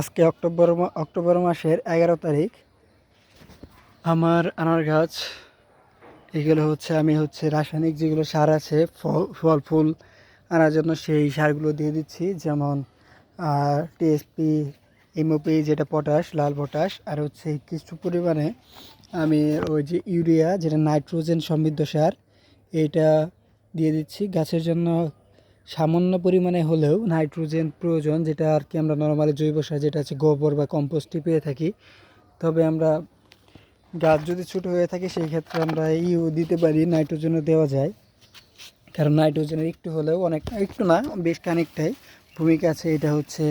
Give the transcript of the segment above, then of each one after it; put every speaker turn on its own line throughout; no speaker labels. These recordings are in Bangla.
আজকে অক্টোবর অক্টোবর মাসের এগারো তারিখ। আমার আনার গাছ, এগুলো হচ্ছে আমি হচ্ছে রাসায়নিক যেগুলো সার আছে, ফল ফল আনার জন্য সেই সারগুলো দিয়ে দিচ্ছি, যেমন টিএসপি এমওপি যেটা পটাশ, লাল পটাশ, আর হচ্ছে কিছু পরিমাণে আমি ওই যে ইউরিয়া, যেটা নাইট্রোজেন সমৃদ্ধ সার এইটা দিয়ে দিচ্ছি। গাছের জন্য সামান্য পরিমাণে হলেও নাইট্রোজেন প্রয়োজন, যেটা আর কি আমরা নর্মালি জৈব সার যেটা আছে, গোবর বা কম্পোস্টই পেয়ে থাকি। তবে আমরা গাছ যদি ছোটো হয়ে থাকে, সেই ক্ষেত্রে আমরা ইউ দিতে পারি, নাইট্রোজেনও দেওয়া যায়। কারণ নাইট্রোজেনের একটু হলেও অনেক, একটু না, বেশ খানিকটাই। ভূমিকা আছে, এটা হচ্ছে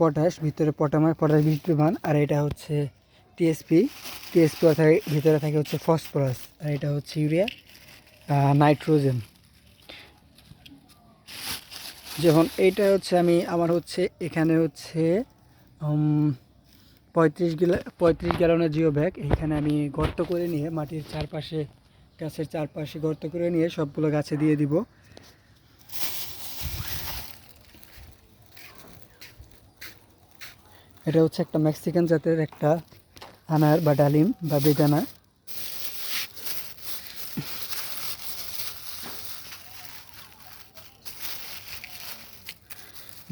পটাশ, ভিতরে পটামার, পটাশ বিদ্যমান, আর এটা হচ্ছে টিএসপি টিএসপি অর্থাৎ ভিতরে থাকে হচ্ছে ফসফরাস, আর এটা হচ্ছে ইউরিয়া নাইট্রোজেন। যেমন এইটা হচ্ছে আমি, আমার হচ্ছে, এখানে হচ্ছে পঁয়ত্রিশ গিলা, পঁয়ত্রিশ গ্যালনের জিও ব্যাগ। এইখানে আমি গর্ত করে নিয়ে মাটির চারপাশে, গাছের চারপাশে গর্ত করে নিয়ে সবগুলো গাছে দিয়ে দিব। এটা হচ্ছে একটা মেক্সিকান জাতের একটা আনার বা ডালিম বা বেদানা।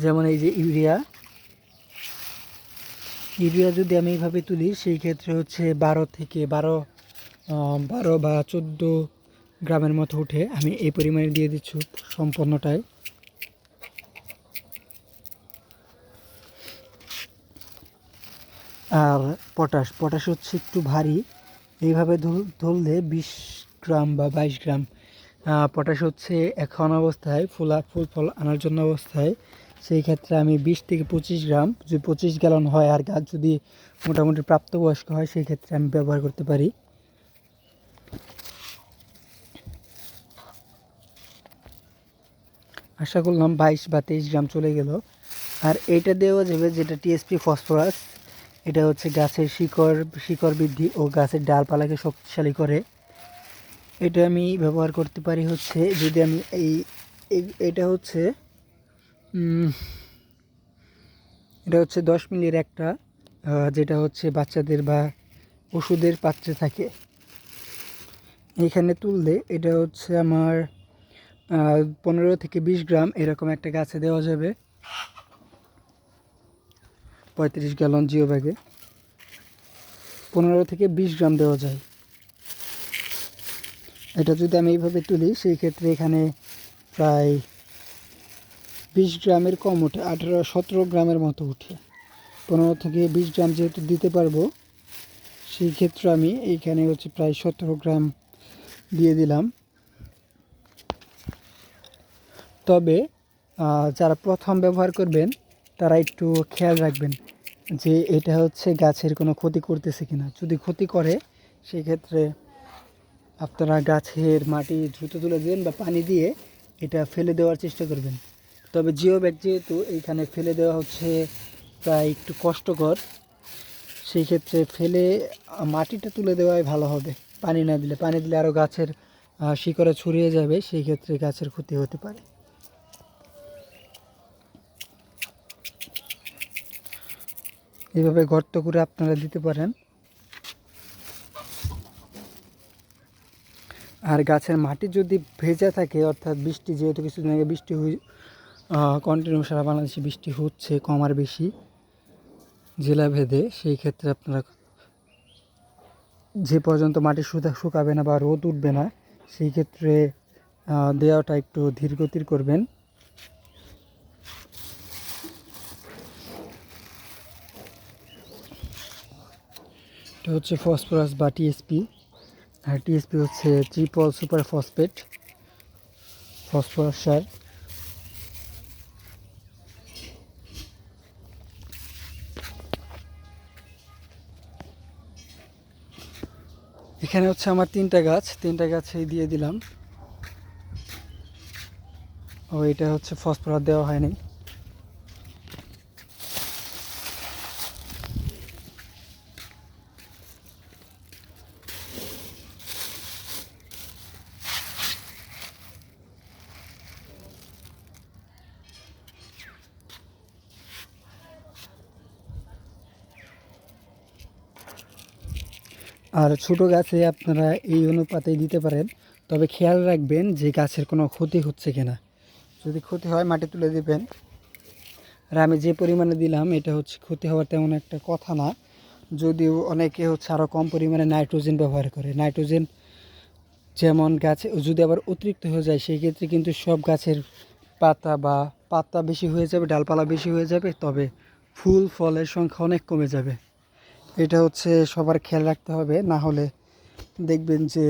যেমন এই যে ইউরিয়া। ইউরিয়া যদি আমি এইভাবে তুলি, সেই ক্ষেত্রে হচ্ছে বারো থেকে বারো বারো বা চোদ্দ গ্রামের মতো উঠে আমি এই পরিমাণে দিয়ে দিচ্ছি সম্পূর্ণটাই। আর পটাশ পটাশ হচ্ছে একটু ভারী। এইভাবে ধরলে বিশ গ্রাম বা বাইশ গ্রাম পটাশ হচ্ছে এখন অবস্থায় ফুলা, ফুল ফল আনার জন্য অবস্থায় সেই ক্ষেত্রে আমি বিশ থেকে পঁচিশ গ্রাম, যদি পঁচিশ গ্যালন হয় আর গাছ যদি মোটামুটি প্রাপ্তবয়স্ক হয়, সেই ক্ষেত্রে আমি ব্যবহার করতে পারি। আশা করলাম বাইশ বা তেইশ গ্রাম চলে গেল। আর এটা দেওয়া যাবে যেটা টিএসপি ফসফরাস এটা হচ্ছে গাছের শিকড় শিকড় বৃদ্ধি ও গাছের ডালপালাকে শক্তিশালী করে। এটা আমি ব্যবহার করতে পারি হচ্ছে, যদি আমি এই, এটা হচ্ছে এটা হচ্ছে দশ মিলির একটা যেটা হচ্ছে বাচ্চাদের বা ওষুধের পাত্রে থাকে। এখানে তুললে এটা হচ্ছে আমার পনেরো থেকে বিশ গ্রাম এরকম একটা গাছে দেওয়া যাবে। পঁয়ত্রিশ গ্যালন জিও ব্যাগে। পনেরো থেকে বিশ গ্রাম দেওয়া যায়। এটা যদি আমি এইভাবে তুলি, সেই ক্ষেত্রে এখানে প্রায় বিশ গ্রামের কম ওঠে, আঠেরো, সতেরো গ্রামের মতো উঠে পনেরো থেকে বিশ গ্রাম যেহেতু দিতে পারব, সেই ক্ষেত্রে আমি এইখানে হচ্ছে প্রায় সতেরো গ্রাম দিয়ে দিলাম। তবে যারা প্রথম ব্যবহার করবেন, তারা একটু খেয়াল রাখবেন যে এটা হচ্ছে গাছের কোনো ক্ষতি করতেছে কিনা। যদি ক্ষতি করে সেক্ষেত্রে আপনারা গাছের মাটি দ্রুত তুলে দেবেন বা পানি দিয়ে এটা ফেলে দেওয়ার চেষ্টা করবেন। তবে জিও ব্যাগ যেহেতু এইখানে ফেলে দেওয়া হচ্ছে প্রায় একটু কষ্টকর, সেই ক্ষেত্রে ফেলে মাটিটা তুলে দেওয়াই ভালো হবে। পানি না দিলে, পানি দিলে আরও গাছের শিকড়ে ছড়িয়ে যাবে, সেই ক্ষেত্রে গাছের ক্ষতি হতে পারে। এইভাবে গর্ত করে আপনারা দিতে পারেন। আর গাছের মাটি যদি ভেজা থাকে, অর্থাৎ বৃষ্টি, যেহেতু কিছুদিন আগে বৃষ্টি কন্টিনিউ সারা বাংলাদেশে বৃষ্টি হচ্ছে, কম আর বেশি, জেলা ভেদে। সেই ক্ষেত্রে আপনারা যে পর্যন্ত মাটি শুধু শুকাবে না বা রোদ উঠবে না, সেই ক্ষেত্রে দেওয়াটা একটু ধীর গতির করবেন। এটা হচ্ছে ফসফরাস বা টিএসপি আর টিএসপি হচ্ছে ট্রিপল সুপার ফসফেট ফসফরাস সার। এখানে হচ্ছে আমার তিনটা গাছ, তিনটা গাছেই দিয়ে দিলাম। ও, এটা হচ্ছে ফসফরাস দেওয়া হয়নি। আর ছোট গাছে আপনারা এই অনুপাতেই দিতে পারেন। তবে খেয়াল রাখবেন যে গাছের কোনো ক্ষতি হচ্ছে কিনা। যদি ক্ষতি হয়, মাটি তুলে দিবেন। আর আমি যে পরিমাণে দিলাম, এটা হচ্ছে ক্ষতি হওয়ার তেমন একটা কথা না। যদিও অনেকে হচ্ছে আরও কম পরিমাণে নাইট্রোজেন ব্যবহার করে। নাইট্রোজেন যেমন গাছে যদি আবার অতিরিক্ত হয়ে যায়, সেই ক্ষেত্রে কিন্তু সব গাছের পাতা বা পাতা বেশি হয়ে যাবে, ডালপালা বেশি হয়ে যাবে, তবে ফুল ফলের সংখ্যা অনেক কমে যাবে। এটা হচ্ছে সবার খেয়াল রাখতে হবে, না হলে দেখবেন যে,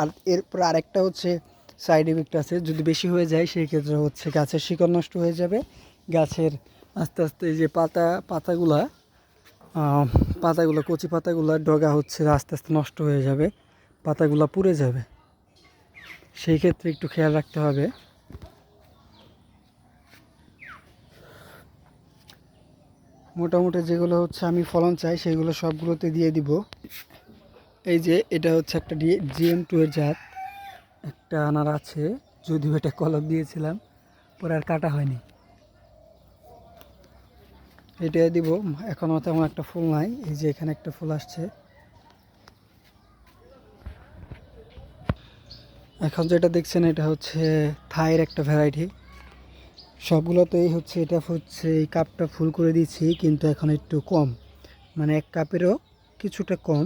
আর এরপর আরেকটা হচ্ছে সাইড ইফেক্ট আছে, যদি বেশি হয়ে যায় সেই ক্ষেত্রে হচ্ছে গাছের শিকড় নষ্ট হয়ে যাবে। গাছের আস্তে আস্তে যে পাতা, পাতাগুলা পাতাগুলো, কচি পাতাগুলো ডগা হচ্ছে আস্তে আস্তে নষ্ট হয়ে যাবে, পাতাগুলো পুড়ে যাবে। সেই ক্ষেত্রে একটু খেয়াল রাখতে হবে। মোটামুটি যেগুলো হচ্ছে আমি ফলন চাই সেগুলো সবগুলোতে দিয়ে দিব। এই যে, এটা হচ্ছে একটা ডি, জিএম টু এর জাত। একটা আনার আছে, যদিও এটা কলক দিয়েছিলাম, পরে আর কাটা হয়নি। এটা দিব, এখনও তেমন একটা ফুল নাই, এই যে এখানে একটা ফুল আসছে। এখন যেটা দেখছেন, এটা হচ্ছে থাইয়ের একটা ভ্যারাইটি। সবগুলোতেই হচ্ছে এটা হচ্ছে এই কাপটা ফুল করে দিয়েছি, কিন্তু এখন একটু কম। মানে এক কাপেরও কিছুটা কম।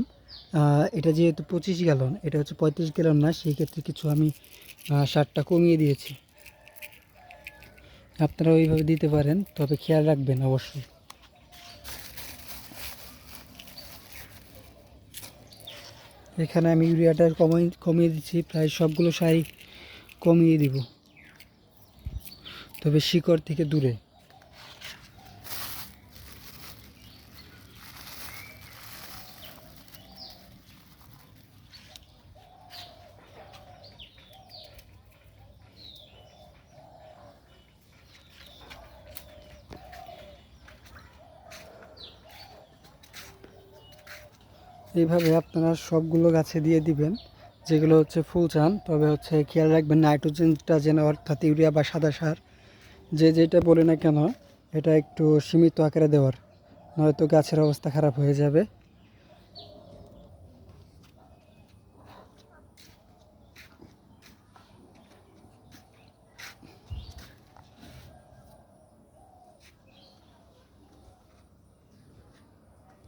এটা যেহেতু পঁচিশ গ্যালন, এটা হচ্ছে পঁয়ত্রিশ গ্যালন না, সেই ক্ষেত্রে কিছু আমি সারটা কমিয়ে দিয়েছি। আপনারা ওইভাবে দিতে পারেন, তবে খেয়াল রাখবেন অবশ্যই। এখানে আমি ইউরিয়াটা কমিয়ে কমিয়ে দিচ্ছি, প্রায় সবগুলো সারই কমিয়ে দিব। তবে শিকড় থেকে দূরে। এইভাবে আপনারা সবগুলো গাছে দিয়ে দিবেন, যেগুলো হচ্ছে ফুল চান, তবে হচ্ছে খেয়াল রাখবেন নাইট্রোজেনটা যেন অর্থাৎ ইউরিয়া বা সাদা সার যে যেটা বলি না কেন, এটা একটু সীমিত আকারে দেওয়ার। নয়তো গাছের অবস্থা খারাপ হয়ে যাবে।